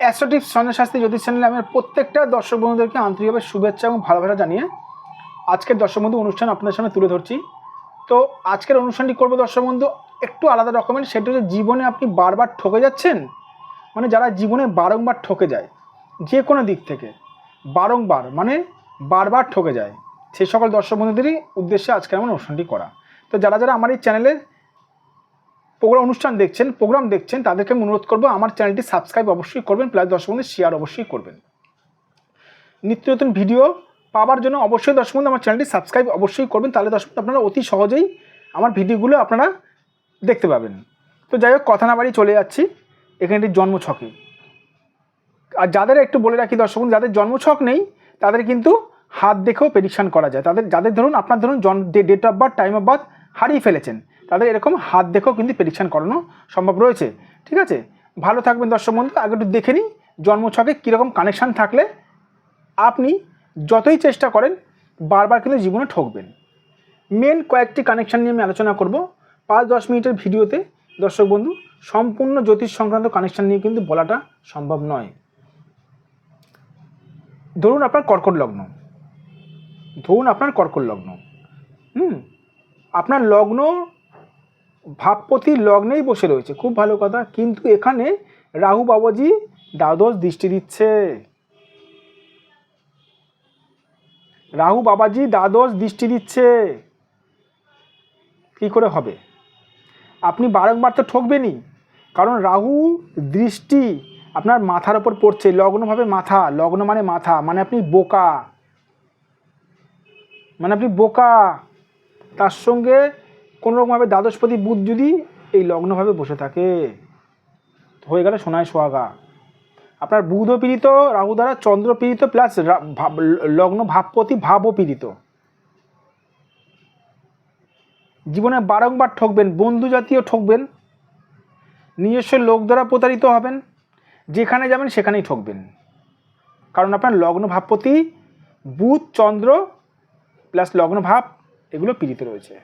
অ্যাস্ট্রোটিভ সঞ্জয় শাস্ত্রী জ্যোতিষ চ্যানেলে আমি প্রত্যেকটা দর্শক বন্ধুদেরকে আন্তরিকভাবে শুভেচ্ছা এবং ভালোবাসা জানিয়ে আজকের দর্শক বন্ধু অনুষ্ঠান আপনাদের সামনে তুলে ধরছি। তো আজকের অনুষ্ঠানটি করব দর্শক বন্ধু একটু আলাদা রকমের, সেটা হচ্ছে জীবনে আপনি বারবার ঠকে যাচ্ছেন? মানে যারা জীবনে বারংবার ঠকে যায়, যে কোনো দিক থেকে, বারংবার মানে বারবার ঠকে যায় সেই সকল দর্শক বন্ধুদেরই উদ্দেশ্যে আজকে আমার অনুষ্ঠানটি করা। তো যারা যারা আমার এই চ্যানেলের প্রোগ্রাম অনুষ্ঠান দেখছেন, প্রোগ্রাম দেখছেন, তাদেরকে আমি অনুরোধ করব, আমার চ্যানেলটি সাবস্ক্রাইব অবশ্যই করবেন, প্লাস দর্শক শেয়ার অবশ্যই করবেন। নিত্য নতুন ভিডিও পাওয়ার জন্য অবশ্যই দর্শক বন্ধু আমার চ্যানেলটি সাবস্ক্রাইব অবশ্যই করবেন, তাহলে দর্শক আপনারা অতি সহজেই আমার ভিডিওগুলো আপনারা দেখতে পাবেন। তো যাই হোক, কথা না বাড়ি চলে যাচ্ছি। এখানটি জন্মছকে আর যাদের একটু বলে রাখি দর্শক যাদের জন্মছক নেই, তাদের কিন্তু হাত দেখেও প্রেডিকশান করা যায়। তাদের, যাদের ধরুন, আপনার ধরুন date of birth time of birth হারিয়ে ফেলেছেন। তাদের এরকম হাত দেখেও কিন্তু প্রেডিকশান করানো সম্ভব রয়েছে। ঠিক আছে? ভালো থাকবেন দর্শক বন্ধু, আগে একটু দেখে নিই জন্মছকে কীরকম কানেকশান থাকলে আপনি যতই চেষ্টা করেন, বারবার কিন্তু জীবনে ঠকবেন। মেন কয়েকটি কানেকশান নিয়ে আমি আলোচনা করব। পাঁচ দশ মিনিটের ভিডিওতে দর্শক বন্ধু, সম্পূর্ণ জ্যোতিষ সংক্রান্ত কানেকশান নিয়ে কিন্তু বলাটা সম্ভব নয়। ধরুন আপনার কর্কট লগ্ন। ধরুন আপনার কর্কট লগ্ন। হুম? আপনার লগ্ন ভাবপতি লগ্নেই বসে রয়েছে, খুব ভালো কথা। কিন্তু এখানে রাহু বাবাজি দ্বাদশ দৃষ্টি দিচ্ছে। রাহু বাবাজি দ্বাদশ দৃষ্টি দিচ্ছে। কি করে হবে? আপনি বারংবার তো ঠকবেনই, কারণ রাহু দৃষ্টি আপনার মাথার ওপর পড়ছে লগ্নভাবে মাথা, লগ্ন মানে মাথা মানে আপনি বোকা। মানে আপনি বোকা। তার সঙ্গে কোনো রকমভাবে দ্বাদশপতি বুধ যদি এই লগ্নভাবে বসে থাকে, হয়ে গেল সোনায় সোহাগা। আপনার বুধও পীড়িত, রাহু দ্বারা চন্দ্র পীড়িত প্লাস লগ্ন ভাবপতি, ভাবও পীড়িত। জীবনে বারংবার ঠকবেন, বন্ধু জাতীয় ঠকবেন, নিজস্ব লোক দ্বারা প্রতারিত হবেন, যেখানে যাবেন সেখানেই ঠকবেন। কারণ আপনার লগ্ন ভাবপতি, বুধ, চন্দ্র প্লাস লগ্ন ভাব, এগুলো পীড়িত রয়েছে।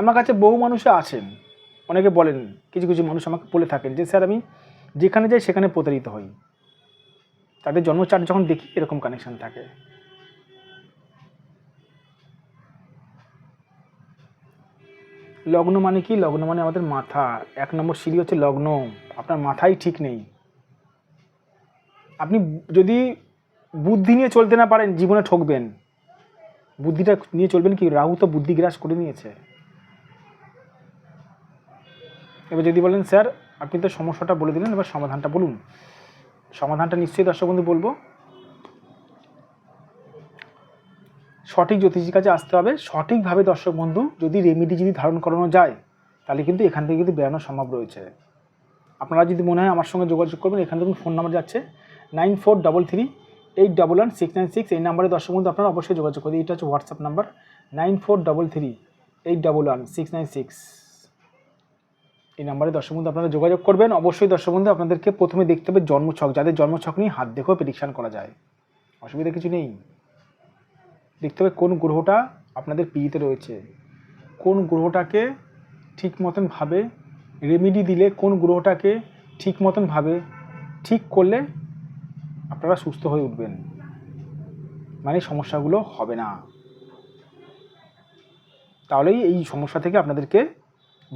আমার কাছে বহু মানুষ আছেন। অনেকে বলেন, কিছু কিছু মানুষ আমাকে বলে থাকেন যে, স্যার, আমি যেখানে যাই সেখানে প্রতারিত হই। তাদের জন্মচার্ট যখন দেখি, এরকম কানেকশন থাকে। লগ্ন মানে কি? লগ্ন মানে আমাদের মাথা। এক নম্বর সিঁড়ি হচ্ছে লগ্ন। আপনার মাথাই ঠিক নেই। আপনি যদি বুদ্ধি নিয়ে চলতে না পারেন, জীবনে ঠকবেন। বুদ্ধিটা নিয়ে চলবেন কি? রাহু তো বুদ্ধি গ্রাস করে নিয়েছে। এবার যদি বলেন, স্যার, আপনি তো সমস্যাটা বলে দিলেন, এবার সমাধানটা বলুন। সমাধানটা নিশ্চয়ই দর্শক বন্ধু বলব। সঠিক জ্যোতিষীর কাছে আসতে হবে। সঠিকভাবে দর্শক বন্ধু, যদি রেমিডি যদি ধারণ করানো যায়, তাহলে কিন্তু এখান থেকে কিন্তু বেরানো সম্ভব রয়েছে। আপনারা যদি মনে হয় আমার সঙ্গে যোগাযোগ করবেন, এখান থেকে ফোন নাম্বার যাচ্ছে। Nine four double three, eight double one, six nine six, এই নাম্বারে দর্শক বন্ধু আপনারা অবশ্যই যোগাযোগ করবেন এটা হচ্ছে WhatsApp number nine four double three, eight double one, six nine six. এই নাম্বারে দর্শক বন্ধু আপনারা যোগাযোগ করবেন। অবশ্যই দর্শক বন্ধু, আপনাদেরকে প্রথমে দেখতে হবে জন্মছক। যাদের জন্মছক নিয়ে হাত দেখেও প্রেডিকশান করা যায়। অসুবিধা কিছু নেই। দেখতে হবে কোন গ্রহটা আপনাদের পিড়িতে রয়েছে। কোন গ্রহটাকে ঠিক মতনভাবে রেমেডি দিলে, কোন গ্রহটাকে ঠিক মতনভাবে ঠিক করলে আপনারা সুস্থ হয়ে উঠবেন। মানে সমস্যাগুলো হবে না। তাহলেই এই সমস্যা থেকে আপনাদেরকে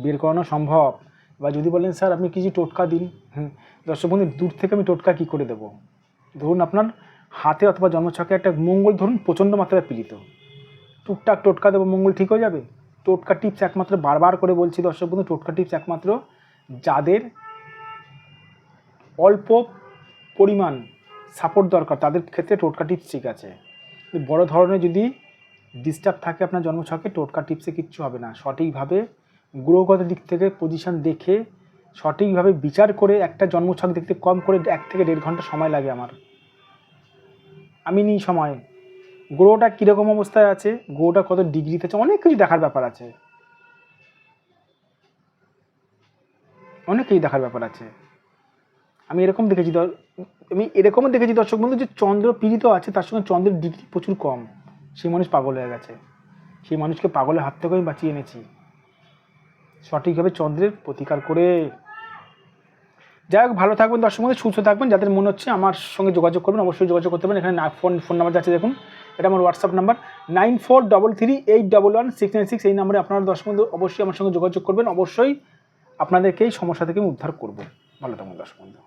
বের করানো সম্ভব। বা যদি বলেন, স্যার, আপনি কিছু টোটকা দিন। হুম। দর্শক বন্ধু, দূর থেকে আমি টোটকা কী করে দেবো? ধরুন আপনার হাতে অথবা জন্মছকে একটা মঙ্গল ধরুন প্রচণ্ড মাত্রায় পীড়িত। টুকটাক টোটকা দেবো, মঙ্গল ঠিক হয়ে যাবে? টোটকা টিপস একমাত্র বারবার করে বলছি দর্শক বন্ধু, টোটকা টিপস একমাত্র যাদের অল্প পরিমাণ সাপোর্ট দরকার, তাদের ক্ষেত্রে টোটকা টিপস ঠিক আছে। বড় ধরনের যদি ডিস্টার্ব থাকে আপনার জন্মছকে, টোটকা টিপসে কিচ্ছু হবে না। সঠিকভাবে গ্রহগত দিক থেকে পজিশন দেখে সঠিকভাবে বিচার করে একটা জন্মছক দেখতে কম করে এক থেকে দেড় ঘণ্টা সময় লাগে আমার। আমি নিই সময়। গ্রহটা কীরকম অবস্থায় আছে, গ্রহটা কত ডিগ্রিতে আছে, অনেক কিছু দেখার ব্যাপার আছে। অনেক কিছু দেখার ব্যাপার আছে। আমি এরকম দেখেছি আমি এরকমও দেখেছি দর্শক বন্ধু যে চন্দ্র পীড়িত আছে, তার সঙ্গে চন্দ্রের ডিগ্রি প্রচুর কম। সেই মানুষ পাগল হয়ে গেছে। সেই মানুষকে পাগলের হাত থেকে আমি বাঁচিয়ে এনেছি। সঠিকভাবে চন্দ্রের প্রতিকার করে। যাই হোক, ভালো থাকবেন, দর্শক মধ্যে সুস্থ থাকবেন। যাদের মনে হচ্ছে আমার সঙ্গে যোগাযোগ করবেন, অবশ্যই যোগাযোগ করতে পারেন। এখানে ফোন ফোন নাম্বার যাচ্ছে, দেখুন। এটা আমার WhatsApp number. Nine four double three eight double one six nine six এই নাম্বারে আপনারা, দর্শক বন্ধু অবশ্যই আমার সঙ্গে যোগাযোগ করবেন। অবশ্যই আপনাদেরকে এই সমস্যা থেকে উদ্ধার করব। ভালো থাকুন দর্শক বন্ধু